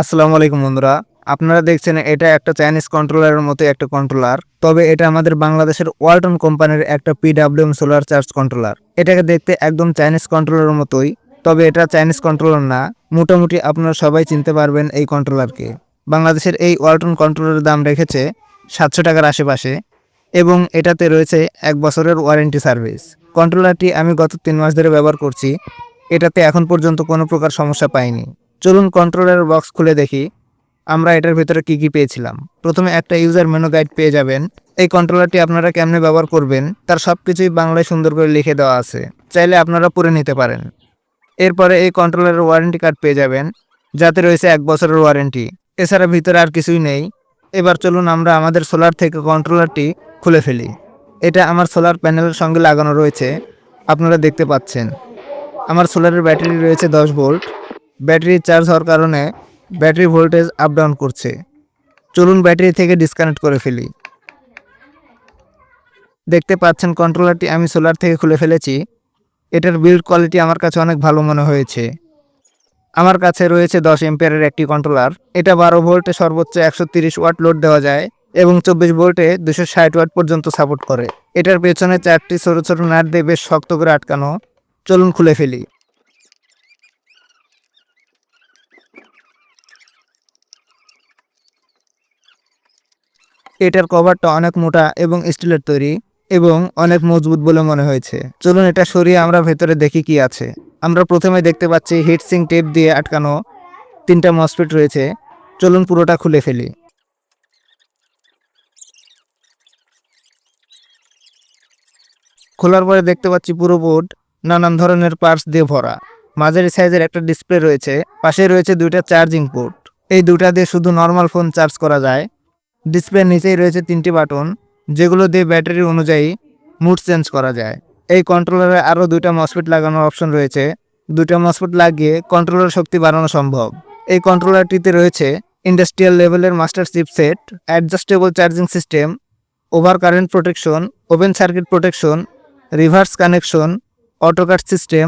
আসসালামু আলাইকুম বন্ধুরা। আপনারা দেখছেন এটা একটা চাইনিজ কন্ট্রোলারের মতো একটা কন্ট্রোলার তবে এটা আমাদের বাংলাদেশের ওয়ালটন কোম্পানির একটা পিডাব্লিউএম সোলার চার্জ কন্ট্রোলার এটাকে দেখতে একদম চাইনিজ কন্ট্রোলারের মতোই, তবে এটা চাইনিজ কন্ট্রোলার না। মোটামুটি আপনারা সবাই চিনতে পারবেন এই কন্ট্রোলারকে বাংলাদেশের এই ওয়ালটন কন্ট্রোলারের দাম রেখেছে সাতশো টাকার আশেপাশে, এবং এটাতে রয়েছে এক বছরের ওয়ারেন্টি সার্ভিস কন্ট্রোলারটি আমি গত তিন মাস ধরে ব্যবহার করছি, এটাতে এখন পর্যন্ত কোনো প্রকার সমস্যা পাইনি। চলুন কন্ট্রোলারের বক্স খুলে দেখি। আমরা এটার ভিতরে কি কি পেয়েছিলাম। প্রথমে একটা ইউজার মেনু গাইড পেয়ে যাবেন। এই কন্ট্রোলারটি আপনারা কেমনে ব্যবহার করবেন, তার সব কিছুই বাংলায় সুন্দর করে লিখে দেওয়া আছে। চাইলে আপনারা পড়ে নিতে পারেন। এরপরে এই কন্ট্রোলারের ওয়ারেন্টি কার্ড পেয়ে যাবেন, যাতে রয়েছে এক বছরের ওয়ারেন্টি এছাড়া ভিতরে আর কিছুই নেই। এবার চলুন আমরা আমাদের সোলার থেকে কন্ট্রোলারটি খুলে ফেলি। এটা আমার সোলার প্যানেলের সঙ্গে লাগানো রয়েছে। আপনারা দেখতে পাচ্ছেন। আমার সোলারের ব্যাটারি রয়েছে দশ ভোল্ট ব্যাটারি চার্জ হওয়ার কারণে ব্যাটারি ভোল্টেজ আপ ডাউন করছে। চলুন ব্যাটারি থেকে ডিসকানেক্ট করে ফেলি। দেখতে পাচ্ছেন কন্ট্রোলারটি আমি সোলার থেকে খুলে ফেলেছি। এটার বিল্ড কোয়ালিটি আমার কাছে অনেক ভালো মনে হয়েছে। আমার কাছে রয়েছে দশ এম্পিয়ারের একটি কন্ট্রোলার এটা বারো ভোল্টে সর্বোচ্চ একশো ওয়াট লোড দেওয়া যায় এবং চব্বিশ ভোল্টে দুশো ষাট ওয়াট পর্যন্ত সাপোর্ট করে। এটার পেছনে চারটি ছোট ছোট নাট দিয়ে বেশ শক্ত করে আটকানো। চলুন খুলে ফেলি। এটার কভারটা অনেক মোটা এবং স্টিলের তৈরি এবং অনেক মজবুত বলে মনে হয়েছে। চলুন এটা সরিয়ে আমরা ভেতরে দেখি কি আছে। আমরা প্রথমে দেখতে পাচ্ছি হিটসিং টেপ দিয়ে আটকানো তিনটা মসফিট রয়েছে। চলুন পুরোটা খুলে ফেলি। খোলার পরে দেখতে পাচ্ছি পুরো বোর্ড নানান ধরনের পার্টস দিয়ে ভরা। মাঝারি সাইজের একটা ডিসপ্লে রয়েছে। পাশে রয়েছে দুইটা চার্জিং পোর্ট এই দুটা দিয়ে শুধু নর্মাল ফোন চার্জ করা যায়। ডিসপ্লের নিচেই রয়েছে তিনটি বাটন, যেগুলো দিয়ে ব্যাটারি অনুযায়ী মুড চেঞ্জ করা যায়। এই কন্ট্রোলারে আরও দুইটা মসফিট লাগানোর অপশন রয়েছে। দুইটা মসফিট লাগিয়ে কন্ট্রোলার শক্তি বাড়ানো সম্ভব। এই কন্ট্রোলারটিতে রয়েছে ইন্ডাস্ট্রিয়াল লেভেলের master chipset adjustable charging system over current protection open circuit protection reverse connection auto cut system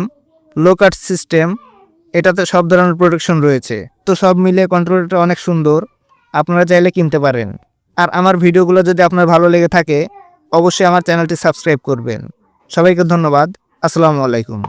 low cut system এটাতে সব ধরনের প্রোটেকশন রয়েছে। তো সব মিলিয়ে কন্ট্রোলারটা অনেক সুন্দর। আপনারা চাইলে কিনতে পারেন। আর আমার ভিডিওগুলো যদি আপনার ভালো লেগে থাকে, অবশ্যই আমার চ্যানেলটি সাবস্ক্রাইব করবেন। সবাইকে ধন্যবাদ। আসসালামু আলাইকুম।